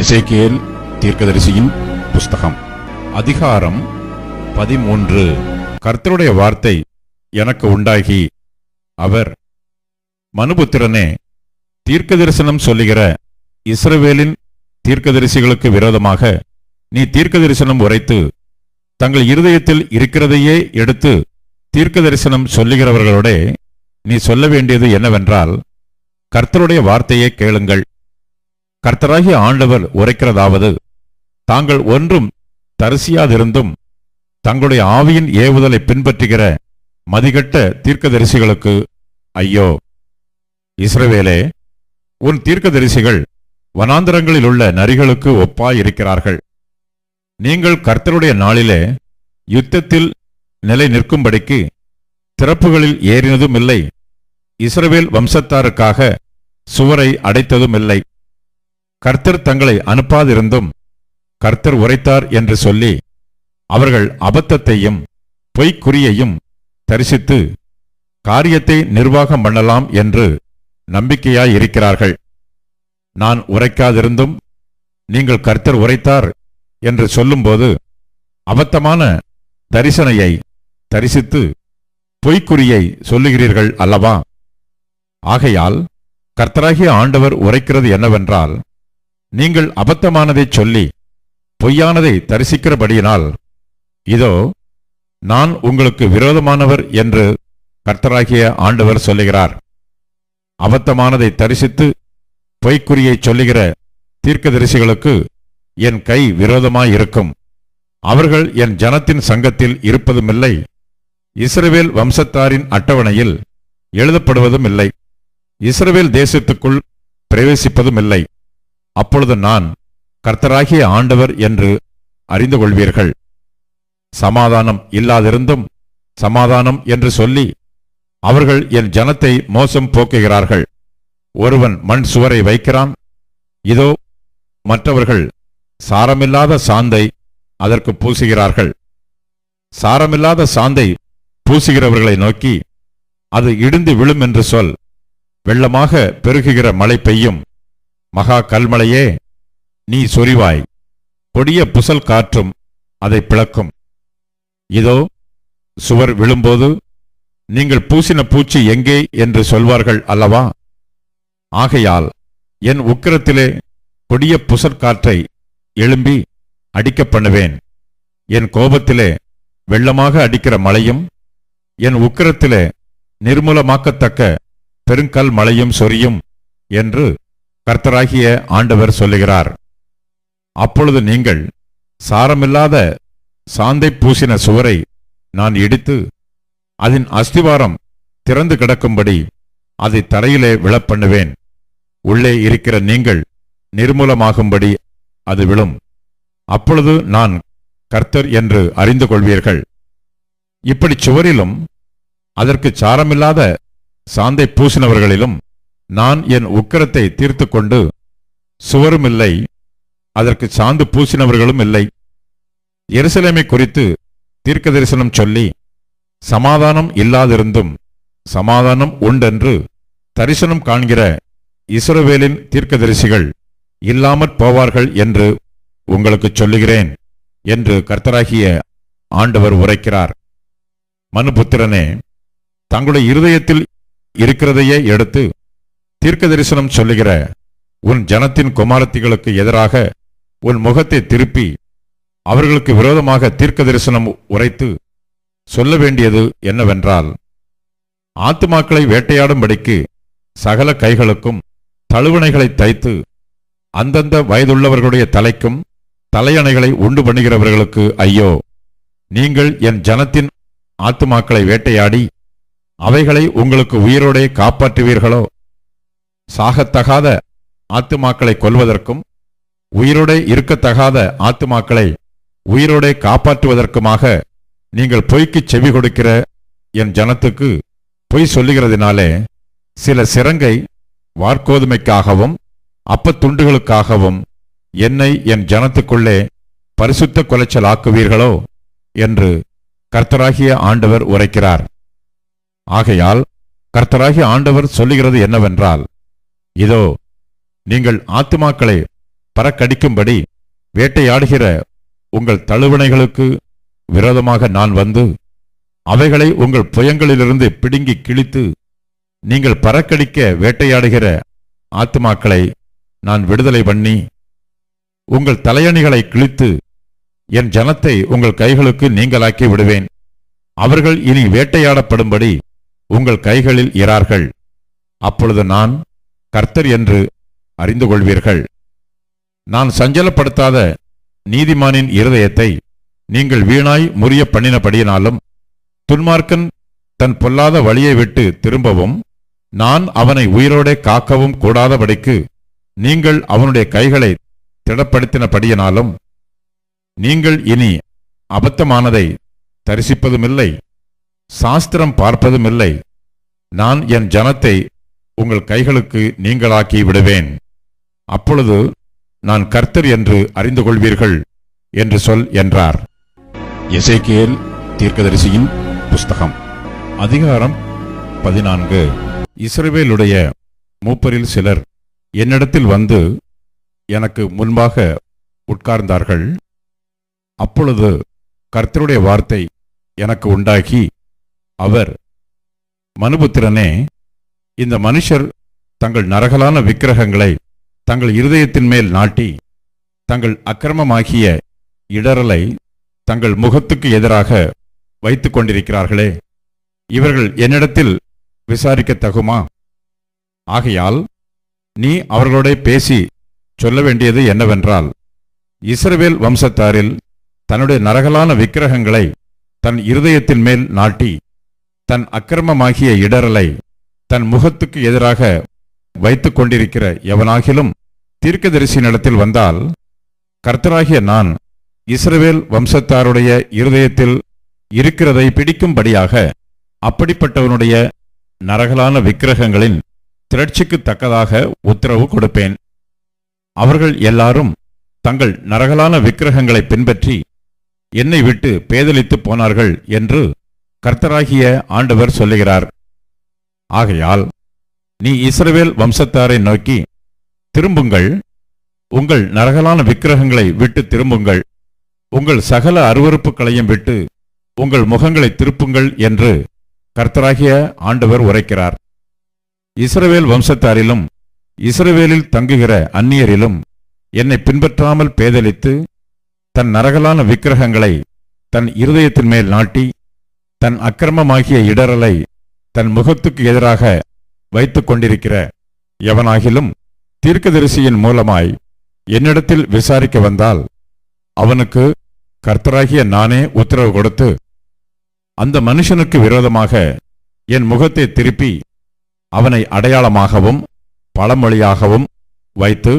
எசேக்கியேல் தீர்க்கதரிசியின் புஸ்தகம். அதிகாரம் பதிமூன்று. கர்த்தருடைய வார்த்தை எனக்கு உண்டாகி. அவர் மனுபுத்திரனே தீர்க்க தரிசனம் சொல்லுகிற இஸ்ரவேலின் தீர்க்கதரிசிகளுக்கு விரோதமாக நீ தீர்க்க தரிசனம் உரைத்து தங்கள் இருதயத்தில் இருக்கிறதையே எடுத்து தீர்க்க தரிசனம் சொல்லுகிறவர்களோடே நீ சொல்ல வேண்டியது என்னவென்றால் கர்த்தருடைய வார்த்தையை கேளுங்கள். கர்த்தராகிய ஆண்டவர் உரைக்கிறதாவது. தாங்கள் ஒன்றும் தரிசியாதிருந்தும் தங்களுடைய ஆவியின் ஏவுதலை பின்பற்றுகிற மதிகட்ட தீர்க்கதரிசிகளுக்கு ஐயோ இஸ்ரவேலே உன் தீர்க்கதரிசிகள் வனாந்தரங்களில் உள்ள நரிகளுக்கு ஒப்பாயிருக்கிறார்கள். நீங்கள் கர்த்தருடைய நாளிலே யுத்தத்தில் நிலை நிற்கும்படிக்கு திறப்புகளில் ஏறினதும் இல்லை இஸ்ரவேல் வம்சத்தாருக்காக சுவரை அடைத்ததும் இல்லை கர்த்தர் தங்களை அனுப்பாதிருந்தும் கர்த்தர் உரைத்தார் என்று சொல்லி அவர்கள் அபத்தத்தையும் பொய்க்குறியையும் தரிசித்து காரியத்தை நிர்வாகம் பண்ணலாம் என்று நம்பிக்கையாயிருக்கிறார்கள். நான் உரைக்காதிருந்தும் நீங்கள் கர்த்தர் உரைத்தார் என்று சொல்லும்போது அபத்தமான தரிசனையை தரிசித்து பொய்க்குறியை சொல்லுகிறீர்கள் அல்லவா? ஆகையால் கர்த்தராகிய ஆண்டவர் உரைக்கிறது என்னவென்றால் நீங்கள் அபத்தமானதைச் சொல்லி பொய்யானதை தரிசிக்கிறபடியினால் இதோ நான் உங்களுக்கு விரோதமானவர் என்று கர்த்தராகிய ஆண்டவர் சொல்லுகிறார். அபத்தமானதை தரிசித்து பொய்க்குறியைச் சொல்லுகிற தீர்க்கதரிசிகளுக்கு என் கை விரோதமாயிருக்கும். அவர்கள் என் ஜனத்தின் சங்கத்தில் இருப்பதுமில்லை. இஸ்ரவேல் வம்சத்தாரின் அட்டவணையில் எழுதப்படுவதும் இல்லை இஸ்ரவேல் தேசத்துக்குள் பிரவேசிப்பதும் இல்லை அப்பொழுது நான் கர்த்தராகிய ஆண்டவர் என்று அறிந்து கொள்வீர்கள் சமாதானம் இல்லாதிருந்தும் சமாதானம் என்று சொல்லி அவர்கள் என் ஜனத்தை மோசம் போக்குகிறார்கள். ஒருவன் மண் சுவரை வைக்கிறான். இதோ மற்றவர்கள் சாரமில்லாத சாந்தை அதற்கு பூசுகிறார்கள். சாரமில்லாத சாந்தை பூசுகிறவர்களை நோக்கி அது இடிந்து விழும் என்று சொல். வெள்ளமாக பெருகுகிற மழை பெய்யும். மகா கல்மலையே நீ சொரிவாய். கொடிய புசல் காற்றும் அதை பிளக்கும். இதோ சுவர் விழும்போது நீங்கள் பூசின பூச்சி எங்கே என்று சொல்வார்கள் அல்லவா? ஆகையால் என் உக்கிரத்திலே கொடிய புசற்காற்றை எழும்பி அடிக்கப் பண்ணுவேன். என் கோபத்திலே வெள்ளமாக அடிக்கிற மழையும் என் உக்கிரத்திலே நிர்மூலமாக்கத்தக்க பெருங்கல் மழையும் சொரியும் என்று கர்த்தராகிய ஆண்டவர் சொல்லுகிறார் அப்பொழுது நீங்கள் சாரமில்லாத சாந்தை பூசின சுவரை நான் இடித்து அதன் அஸ்திவாரம் திறந்து கிடக்கும்படி அதை தரையிலே விழப்பண்ணுவேன். உள்ளே இருக்கிற நீங்கள் நிர்மூலமாகும்படி அது விழும். அப்பொழுது நான் கர்த்தர் என்று அறிந்து கொள்வீர்கள். இப்படி சுவரிலும் அதற்கு சாரமில்லாத சாந்தை பூசினவர்களிலும் நான் என் உக்கிரத்தை தீர்த்து கொண்டு சுவரும் இல்லை அதற்கு சாந்து பூசினவர்களும் இல்லை. எருசலேமை குறித்து தீர்க்க தரிசனம் சொல்லி சமாதானம் இல்லாதிருந்தும் சமாதானம் உண்டென்று தரிசனம் காண்கிற இஸ்ரவேலின் தீர்க்கதரிசிகள் இல்லாமற் போவார்கள் என்று உங்களுக்கு சொல்லுகிறேன் என்று கர்த்தராகிய ஆண்டவர் உரைக்கிறார். மனுபுத்திரனே தங்களுடைய இருதயத்தில் இருக்கிறதையே எடுத்து தீர்க்க தரிசனம் சொல்லுகிற உன் ஜனத்தின் குமாரத்திகளுக்கு எதிராக உன் முகத்தை திருப்பி அவர்களுக்கு விரோதமாக தீர்க்க தரிசனம் உரைத்து சொல்ல வேண்டியது என்னவென்றால் ஆத்துமாக்களை வேட்டையாடும்படிக்கு சகல கைகளுக்கும் தழுவணைகளை தைத்து அந்தந்த வயதுள்ளவர்களுடைய தலைக்கும் தலையணைகளை உண்டு பண்ணுகிறவர்களுக்கு ஐயோ நீங்கள் என் ஜனத்தின் ஆத்துமாக்களை வேட்டையாடி அவைகளை உங்களுக்கு உயிரோடே காப்பாற்றுவீர்களோ? சாகத்தகாத ஆத்துமாக்களை கொல்வதற்கும் உயிரோடே இருக்கத்தகாத ஆத்துமாக்களை உயிரோடே காப்பாற்றுவதற்குமாக நீங்கள் பொய்க்குச் செவி கொடுக்கிற என் ஜனத்துக்கு பொய் சொல்லுகிறதினாலே சில சிறங்கை வார்க்கோதுமைக்காகவும் அப்பத்துண்டுகளுக்காகவும் என்னை என் ஜனத்துக்குள்ளே பரிசுத்த குலைச்சல் ஆக்குவீர்களோ என்று கர்த்தராகிய ஆண்டவர் உரைக்கிறார். ஆகையால் கர்த்தராகிய ஆண்டவர் சொல்லுகிறது என்னவென்றால் இதோ நீங்கள் ஆத்துமாக்களை பறக்கடிக்கும்படி வேட்டையாடுகிற உங்கள் தழுவணைகளுக்கு விரோதமாக நான் வந்து அவைகளை உங்கள் புயங்களிலிருந்து பிடுங்கி கிழித்து நீங்கள் பறக்கடிக்க வேட்டையாடுகிற ஆத்துமாக்களை நான் விடுதலை பண்ணி உங்கள் தலையணிகளை கிழித்து என் ஜனத்தை உங்கள் கைகளுக்கு நீங்களாக்கி விடுவேன். அவர்கள் இனி வேட்டையாடப்படும்படி உங்கள் கைகளில் இறார்கள். அப்பொழுது நான் கர்த்தர் என்று அறிந்து கொள்வீர்கள் நான் சஞ்சலப்படுத்தாத நீதிமானின் இருதயத்தை நீங்கள் வீணாய் முறிய பண்ணினபடியினாலும் துன்மார்க்கன் தன் பொல்லாத வழியை விட்டு திரும்பவும் நான் அவனை உயிரோடே காக்கவும் கூடாதபடிக்கு நீங்கள் அவனுடைய கைகளை திடப்படுத்தினபடியினாலும் நீங்கள் இனி அபத்தமானதை தரிசிப்பதுமில்லை சாஸ்திரம் பார்ப்பதுமில்லை நான் என் ஜனத்தை உங்கள் கைகளுக்கு நீங்களாக்கி விடுவேன். அப்பொழுது நான் கர்த்தர் என்று அறிந்து கொள்வீர்கள் என்று சொல் என்றார். எசேக்கியல் தீர்க்கதரிசியின் புஸ்தகம் அதிகாரம் பதினான்கு. இஸ்ரேவேலுடைய மூப்பரில் சிலர் என்னிடத்தில் வந்து எனக்கு முன்பாக உட்கார்ந்தார்கள். அப்பொழுது கர்த்தருடைய வார்த்தை எனக்கு உண்டாகி அவர் மனுபுத்திரனே இந்த மனுஷர் தங்கள் நரகலான விக்கிரகங்களை தங்கள் இருதயத்தின் மேல் நாட்டி தங்கள் அக்கிரமமாகிய இடரலை தங்கள் முகத்துக்கு எதிராக வைத்து கொண்டிருக்கிறார்களே இவர்கள் என்னிடத்தில் விசாரிக்கத் தகுமா? ஆகையால் நீ அவர்களோட பேசி சொல்ல வேண்டியது என்னவென்றால் இஸ்ரவேல் வம்சத்தாரில் தன்னுடைய நரகலான விக்கிரகங்களை தன் இருதயத்தின் மேல் நாட்டி தன் அக்கிரமமாகிய இடரலை தன் முகத்துக்கு எதிராக வைத்துக் கொண்டிருக்கிற எவனாகிலும் தீர்க்கதரிசியினிடத்தில் வந்தால் கர்த்தராகிய நான் இஸ்ரவேல் வம்சத்தாருடைய இருதயத்தில் இருக்கிறதை பிடிக்கும்படியாக அப்படிப்பட்டவனுடைய நரகலான விக்கிரகங்களின் திரட்சிக்கு தக்கதாக உத்தரவு கொடுப்பேன். அவர்கள் எல்லாரும் தங்கள் நரகலான விக்கிரகங்களை பின்பற்றி என்னை விட்டு பேதலித்து போனார்கள் என்று கர்த்தராகிய ஆண்டவர் சொல்லுகிறார். ஆகையால் நீ இஸ்ரவேல் வம்சத்தாரை நோக்கி திரும்புங்கள் உங்கள் நரகலான விக்கிரகங்களை விட்டு திரும்புங்கள் உங்கள் சகல அருவறுப்புகளையும் விட்டு உங்கள் முகங்களை திருப்புங்கள் என்று கர்த்தராகிய ஆண்டவர் உரைக்கிறார். இஸ்ரவேல் வம்சத்தாரிலும் இஸ்ரவேலில் தங்குகிற அந்நியரிலும் என்னை பின்பற்றாமல் பேதலித்து தன் நரகலான விக்கிரகங்களை தன் இருதயத்தின் மேல் நாட்டி தன் அக்கிரமமாகிய இடரலை தன் முகத்துக்கு எதிராக வைத்துக் கொண்டிருக்கிற எவனாகிலும் தீர்க்கதரிசியின் மூலமாய் என்னிடத்தில் விசாரிக்க வந்தால் அவனுக்கு கர்த்தராகிய நானே உத்தரவு கொடுத்து அந்த மனுஷனுக்கு விரோதமாக என் முகத்தை திருப்பி அவனை அடையாளமாகவும் பழமொழியாகவும் வைத்து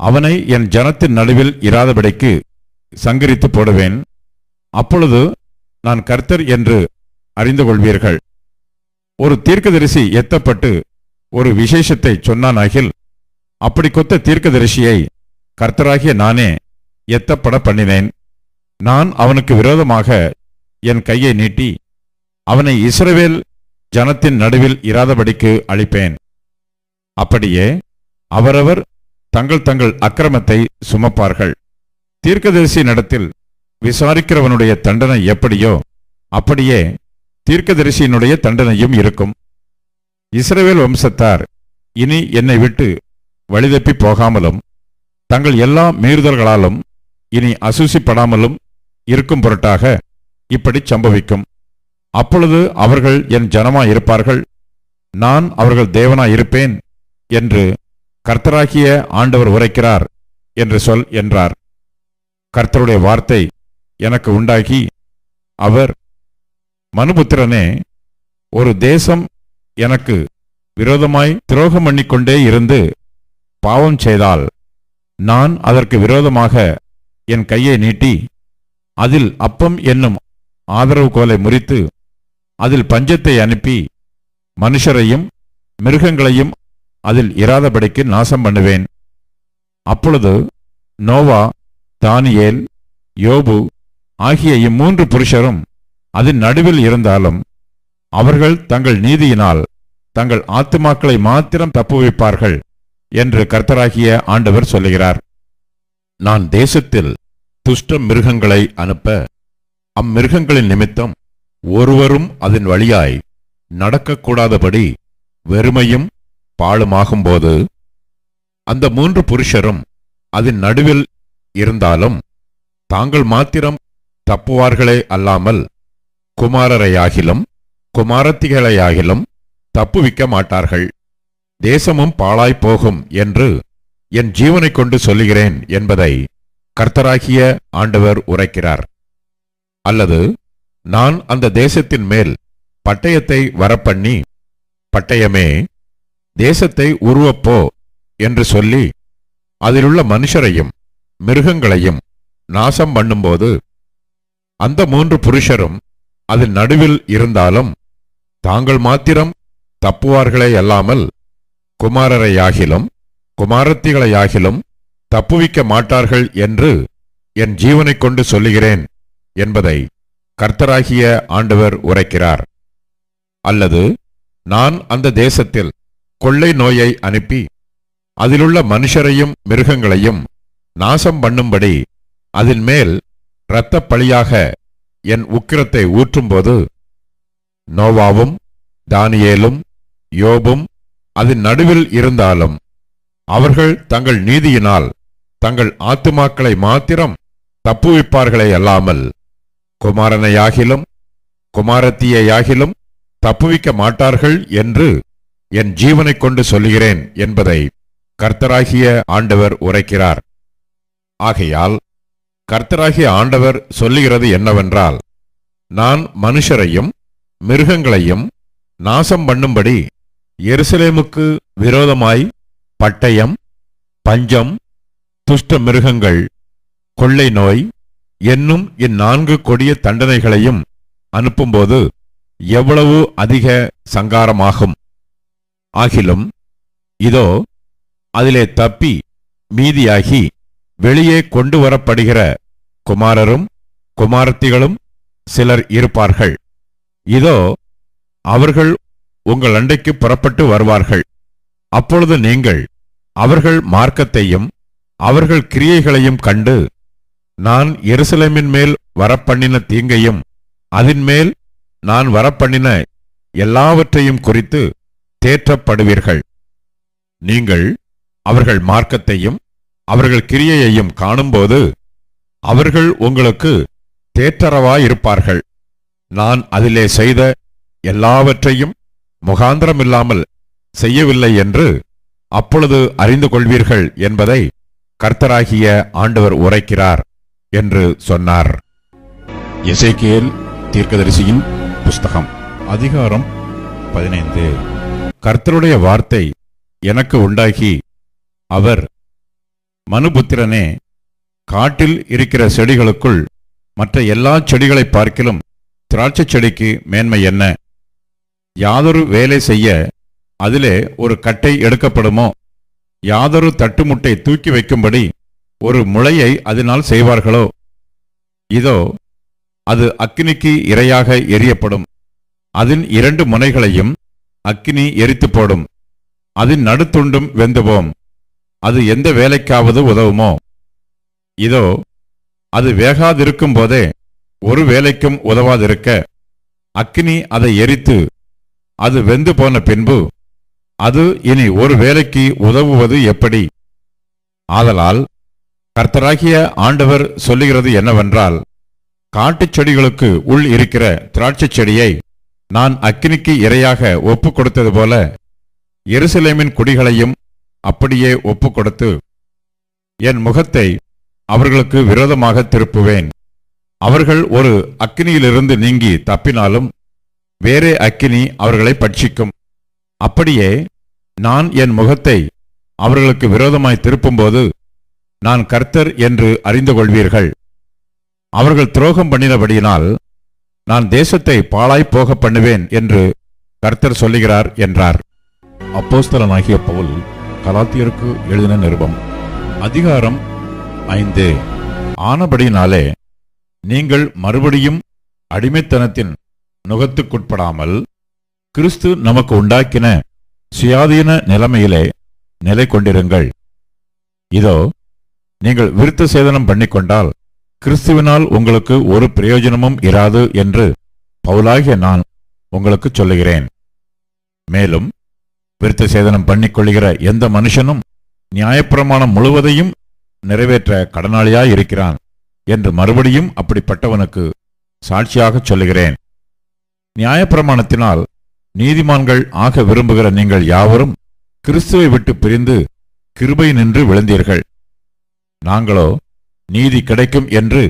அவனை என் ஜனத்தின் நடுவில் இராதபடிக்கு சங்கரித்து போடுவேன். அப்பொழுது நான் கர்த்தர் என்று அறிந்து கொள்வீர்கள். ஒரு தீர்க்கதரிசி எத்தப்பட்டு ஒரு விசேஷத்தை சொன்னானாகில் அப்படி கொத்த தீர்க்கதரிசியை கர்த்தராகிய நானே எத்தப்பட பண்ணினேன். நான் அவனுக்கு விரோதமாக என் கையை நீட்டி அவனை இஸ்ரவேல் ஜனத்தின் நடுவில் இராதபடிக்கு அழிப்பேன். அப்படியே அவரவர் தங்கள் தங்கள் அக்கிரமத்தை சுமப்பார்கள். தீர்க்கதரிசி நடத்தில் விசாரிக்கிறவனுடைய தண்டனை எப்படியோ அப்படியே தீர்க்கதரிசியினுடைய தண்டனையும் இருக்கும். இஸ்ரவேல் வம்சத்தார் இனி என்னை விட்டு வழிதப்பி போகாமலும் தங்கள் எல்லா மீறுதல்களாலும் இனி அசூசிப்படாமலும் இருக்கும் பொருட்டாக இப்படி சம்பவிக்கும். அப்பொழுது அவர்கள் என் ஜனமாயிருப்பார்கள். நான் அவர்கள் தேவனாயிருப்பேன் என்று கர்த்தராகிய ஆண்டவர் உரைக்கிறார் என்று சொல் என்றார். கர்த்தருடைய வார்த்தை எனக்கு உண்டாகி அவர் மனுபுத்திரனே ஒரு தேசம் எனக்கு விரோதமாய் துரோகம் பண்ணிக்கொண்டே இருந்து பாவம் செய்தால் நான் அதற்கு விரோதமாக என் கையை நீட்டி அதில் அப்பம் என்னும் ஆதரவு கோலை முறித்து அதில் பஞ்சத்தை அனுப்பி மனுஷரையும் மிருகங்களையும் அதில் இராதபடிக்கு நாசம் பண்ணுவேன். அப்பொழுது நோவா தானியேல் யோபு ஆகிய இம்மூன்று புருஷரும் அதன் நடுவில் இருந்தாலும் அவர்கள் தங்கள் நீதியினால் தங்கள் ஆத்துமாக்களை மாத்திரம் தப்புவிப்பார்கள் என்று கர்த்தராகிய ஆண்டவர் சொல்லுகிறார். நான் தேசத்தில் துஷ்ட மிருகங்களை அனுப்ப அம்மிருகங்களின் நிமித்தம் ஒருவரும் அதன் வழியாய் நடக்கக்கூடாதபடி வெறுமையும் பாழுமாகும்போது அந்த மூன்று புருஷரும் அதன் நடுவில் இருந்தாலும் தாங்கள் மாத்திரம் தப்புவார்களே அல்லாமல் குமாரரையாகிலும் குமாரத்திகளையாகிலும் தப்புவிக்க மாட்டார்கள். தேசமும் பாழாய்ப் போகும் என்று என் ஜீவனைக் கொண்டு சொல்லுகிறேன் என்பதை கர்த்தராகிய ஆண்டவர் உரைக்கிறார். அல்லது நான் அந்த தேசத்தின் மேல் பட்டயத்தை வரப்பண்ணி பட்டயமே தேசத்தை உருவப்போ என்று சொல்லி அதிலுள்ள மனுஷரையும் மிருகங்களையும் நாசம் பண்ணும்போது அந்த மூன்று புருஷரும் அதன் நடுவில் இருந்தாலும் தாங்கள் மாத்திரம் தப்புவார்களே அல்லாமல் குமாரரையாகிலும் குமாரத்திகளையாகிலும் தப்புவிக்க மாட்டார்கள் என்று என் ஜீவனைக் கொண்டு சொல்லுகிறேன் என்பதை கர்த்தராகிய ஆண்டவர் உரைக்கிறார். அல்லது நான் அந்த தேசத்தில் கொள்ளை நோயை அனுப்பி அதிலுள்ள மனுஷரையும் மிருகங்களையும் நாசம் பண்ணும்படி அதன் மேல் இரத்தப் பழியாக என் உக்கிரத்தை ஊற்றும்போது நோவாவும் தானியேலும் யோபும் அதன் நடுவில் இருந்தாலும் அவர்கள் தங்கள் நீதியினால் தங்கள் ஆத்துமாக்களை மாத்திரம் தப்புவிப்பார்களே அல்லாமல் குமாரனையாகிலும் குமாரத்தியையாகிலும் தப்புவிக்க மாட்டார்கள் என்று என் ஜீவனைக் கொண்டு சொல்லுகிறேன் என்பதை கர்த்தராகிய ஆண்டவர் உரைக்கிறார். ஆகையால் கர்த்தராகிய ஆண்டவர் சொல்லுகிறது என்னவென்றால் நான் மனுஷரையும் மிருகங்களையும் நாசம் பண்ணும்படி எருசலேமுக்கு விரோதமாய் பட்டயம் பஞ்சம் துஷ்ட மிருகங்கள் கொள்ளை நோய் என்னும் இந்நான்கு கொடிய தண்டனைகளையும் அனுப்பும்போது எவ்வளவு அதிக சங்காரமாகும். ஆகிலும் இதோ அதிலே தப்பி மீதியாகி வெளியே கொண்டு வரப்படுகிற குமாரரும் குமாரத்திகளும் சிலர் இருப்பார்கள். இதோ அவர்கள் உங்கள் அண்டைக்கு புறப்பட்டு வருவார்கள். அப்பொழுது நீங்கள் அவர்கள் மார்க்கத்தையும் அவர்கள் கிரியைகளையும் கண்டு நான் எருசலேமின் மேல் வரப்பண்ணின தீங்கையும் அதின் மேல் நான் வரப்பண்ணின எல்லாவற்றையும் குறித்து தேற்றப்படுவீர்கள். நீங்கள் அவர்கள் மார்க்கத்தையும் அவர்கள் கிரியையையும் காணும்போது அவர்கள் உங்களுக்கு தேற்றரவாயிருப்பார்கள். நான் அதிலே செய்த எல்லாவற்றையும் முகாந்திரமில்லாமல் செய்யவில்லை என்று அப்பொழுது அறிந்து கொள்வீர்கள் என்பதை கர்த்தராகிய ஆண்டவர் உரைக்கிறார் என்று சொன்னார். எசேக்கியேல் தீர்க்கதரிசியின் புஸ்தகம் அதிகாரம் பதினைந்து. கர்த்தருடைய வார்த்தை எனக்கு உண்டாகி அவர் மனுபுத்திரனே காட்டில் இருக்கிற செடிகளுக்குள் மற்ற எல்லா செடிகளை பார்க்கிலும் திராட்சைச் செடிக்கு மேன்மை என்ன? யாதொரு வேலை செய்ய அதிலே ஒரு கட்டை எடுக்கப்படுமோ? யாதொரு தட்டுமுட்டை தூக்கி வைக்கும்படி ஒரு முளையை அதனால் செய்வார்களோ? இதோ அது அக்கினிக்கு இரையாக எரியப்படும். அதன் இரண்டு முனைகளையும் அக்கினி எரித்து போடும். அதன் நடுத்துண்டும் வெந்துவோம் அது எந்த வேலைக்காவது உதவுமோ? இதோ அது வேகாதிருக்கும் போதே ஒரு வேலைக்கும் உதவாதிருக்க. அக்னி அதை எரித்து அது வெந்து போன பின்பு அது இனி ஒரு வேலைக்கு உதவுவது எப்படி? ஆதலால் கர்த்தராகிய ஆண்டவர் சொல்லுகிறது என்னவென்றால் காட்டுச் செடிகளுக்கு உள் இருக்கிற திராட்சைச் செடியை நான் அக்னிக்கு இரையாக ஒப்புக் கொடுத்தது போல எருசலேமின் குடிகளையும் அப்படியே ஒப்பு கொடுத்து என் முகத்தை அவர்களுக்கு விரோதமாக திருப்புவேன். அவர்கள் ஒரு அக்கினியிலிருந்து நீங்கி தப்பினாலும் வேறே அக்கினி அவர்களை பட்சிக்கும். அப்படியே நான் என் முகத்தை அவர்களுக்கு விரோதமாய் திருப்பும்போது நான் கர்த்தர் என்று அறிந்து கொள்வீர்கள். அவர்கள் துரோகம் பண்ணினபடியினால் நான் தேசத்தை பாழாய் போக பண்ணுவேன் என்று கர்த்தர் சொல்லுகிறார் என்றார். அப்போஸ்தலனாகிய பவுல் கலாத்தியருக்கு எழுதின நிருபம். அதிகாரம் ஐந்து. ஆனபடினாலே நீங்கள் மறுபடியும் அடிமைத்தனத்தின் நுகத்துக்குட்படாமல் கிறிஸ்து நமக்கு உண்டாக்கின சுயாதீன நிலைமையிலே நிலை கொண்டிருங்கள் இதோ நீங்கள் விருத்த சேதனம் பண்ணிக்கொண்டால் கிறிஸ்துவினால் உங்களுக்கு ஒரு பிரயோஜனமும் இராது என்று பவுலாகிய நான் உங்களுக்கு சொல்லுகிறேன். மேலும் விருத்த சேதனம் பண்ணிக்கொள்கிற எந்த மனுஷனும் நியாயப்பிரமாணம் முழுவதையும் நிறைவேற்ற கடனாளியாய் இருக்கிறான் என்று மறுபடியும் அப்படிப்பட்டவனுக்கு சாட்சியாகச் சொல்லுகிறேன். நியாயப்பிரமாணத்தினால் நீதிமான்கள் ஆக விரும்புகிற நீங்கள் யாவரும் கிறிஸ்துவை விட்டு பிரிந்து கிருபை நின்று விழுந்தீர்கள். நாங்களோ நீதி கிடைக்கும் என்று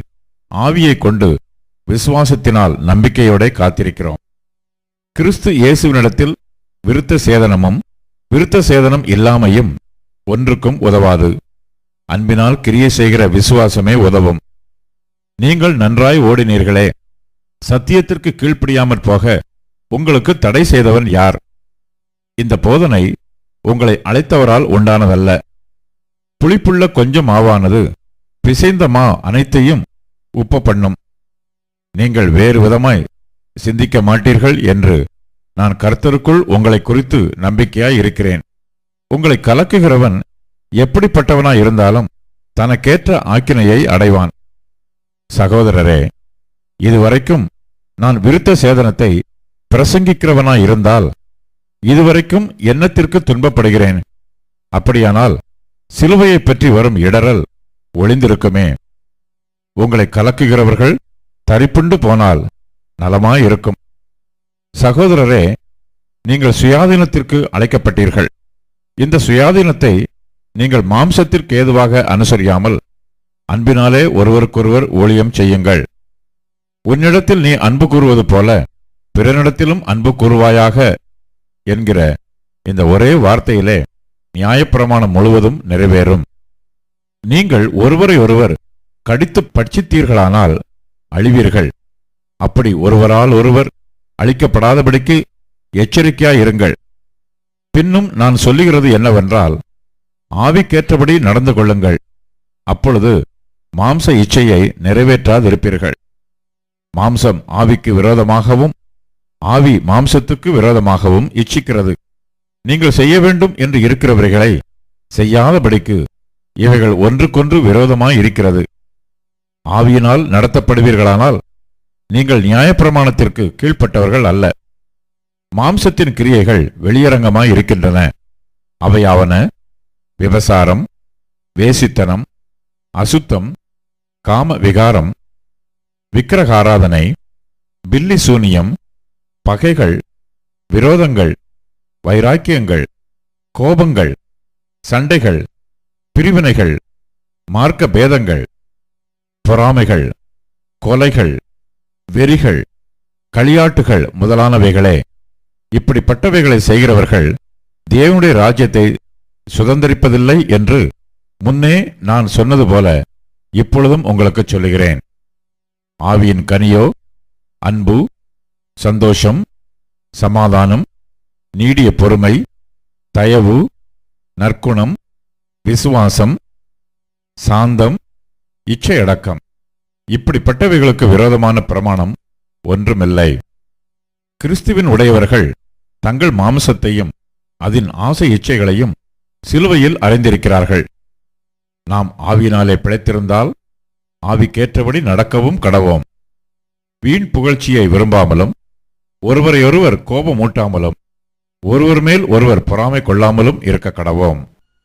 ஆவியைக் கொண்டு விசுவாசத்தினால் நம்பிக்கையோட காத்திருக்கிறோம். கிறிஸ்து இயேசுவினிடத்தில் விருத்த சேதனமும் விருத்த சேதனம் இல்லாமையும் ஒன்றுக்கும் உதவாது. அன்பினால் கிரியை செய்கிற விசுவாசமே உதவும். நீங்கள் நன்றாய் ஓடினீர்களே. சத்தியத்திற்கு கீழ்ப்படியாமற் போக உங்களுக்கு தடை செய்தவன் யார்? இந்த போதனை உங்களை அழைத்தவரால் உண்டானதல்ல. புளிப்புள்ள கொஞ்சம் மாவானது பிசைந்த மா அனைத்தையும் உப்ப பண்ணும். நீங்கள் வேறு விதமாய் சிந்திக்க மாட்டீர்கள் என்று நான் கர்த்தருக்குள் உங்களை குறித்து நம்பிக்கையாய் இருக்கிறேன். உங்களை கலக்குகிறவன் எப்படிப்பட்டவனாய் இருந்தாலும் தனக்கேற்ற ஆக்கினையை அடைவான். சகோதரரே இதுவரைக்கும் நான் விருத்த சேதனத்தை பிரசங்கிக்கிறவனாய் இருந்தால் இதுவரைக்கும் எண்ணத்திற்கு துன்பப்படுகிறேன்? அப்படியானால் சிலுவையை பற்றி வரும் இடரல் ஒளிந்திருக்குமே. உங்களை கலக்குகிறவர்கள் தரிப்புண்டு போனால் நலமாயிருக்கும். சகோதரரே நீங்கள் சுயாதீனத்திற்கு அழைக்கப்பட்டீர்கள். இந்த சுயாதீனத்தை நீங்கள் மாம்சத்திற்கு ஏதுவாக அனுசரியாமல் அன்பினாலே ஒருவருக்கொருவர் ஊழியம் செய்யுங்கள். உன்னிடத்தில் நீ அன்பு கூறுவது போல பிறனிடத்திலும் அன்பு கூறுவாயாக என்கிற இந்த ஒரே வார்த்தையிலே நியாயப்பிரமாணம் முழுவதும் நிறைவேறும். நீங்கள் ஒருவரை ஒருவர் கடித்து பட்சித்தீர்களானால் அழிவீர்கள். அப்படி ஒருவரால் ஒருவர் அழிக்கப்படாதபடிக்கு எச்சரிக்கையாயிருங்கள். பின்னும் நான் சொல்லுகிறது என்னவென்றால் ஆவிக்கேற்றபடி நடந்து கொள்ளுங்கள். அப்பொழுது மாம்ச இச்சையை நிறைவேற்றாதிருப்பீர்கள். மாம்சம் ஆவிக்கு விரோதமாகவும் ஆவி மாம்சத்துக்கு விரோதமாகவும் இச்சிக்கிறது. நீங்கள் செய்ய வேண்டும் என்று இருக்கிறவர்களை செய்யாதபடிக்கு இவைகள் ஒன்றுக்கொன்று விரோதமாய் இருக்கிறது. ஆவியினால் நடத்தப்படுவீர்களானால் நீங்கள் நியாயப்பிரமாணத்திற்கு கீழ்ப்பட்டவர்கள் அல்ல. மாம்சத்தின் கிரியைகள் வெளியரங்கமாய் இருக்கின்றன. அவையாவன விபசாரம் வேசித்தனம் அசுத்தம் காம விகாரம் விக்கிரகாராதனை பில்லி சூனியம் பகைகள் விரோதங்கள் வைராக்கியங்கள் கோபங்கள் சண்டைகள் பிரிவினைகள் மார்க்க பேதங்கள் பொறாமைகள் கொலைகள் வெறிகள் களியாட்டுகள் முதலானவைகளே. இப்படிப்பட்டவைகளை செய்கிறவர்கள் தேவனுடைய ராஜ்யத்தை சுதந்தரிப்பதில்லை என்று முன்னே நான் சொன்னது போல இப்பொழுதும் உங்களுக்கு சொல்லுகிறேன். ஆவியின் கனியோ அன்பு சந்தோஷம் சமாதானம் நீடிய பொறுமை தயவு நற்குணம் விசுவாசம் சாந்தம் இச்சையடக்கம். இப்படிப்பட்டவைகளுக்கு விரோதமான பிரமாணம் ஒன்றுமில்லை. கிறிஸ்துவின் உடையவர்கள் தங்கள் மாம்சத்தையும் அதன் ஆசை இச்சைகளையும் சிலுவையில் அறைந்திருக்கிறார்கள். நாம் ஆவியினாலே பிழைத்திருந்தால் ஆவிக்கேற்றபடி நடக்கவும் கடவோம். வீண் புகழ்ச்சியை விரும்பாமலும் ஒருவரையொருவர் கோபமூட்டாமலும் ஒருவர் மேல் ஒருவர் பொறாமை கொள்ளாமலும் இருக்க கடவோம்.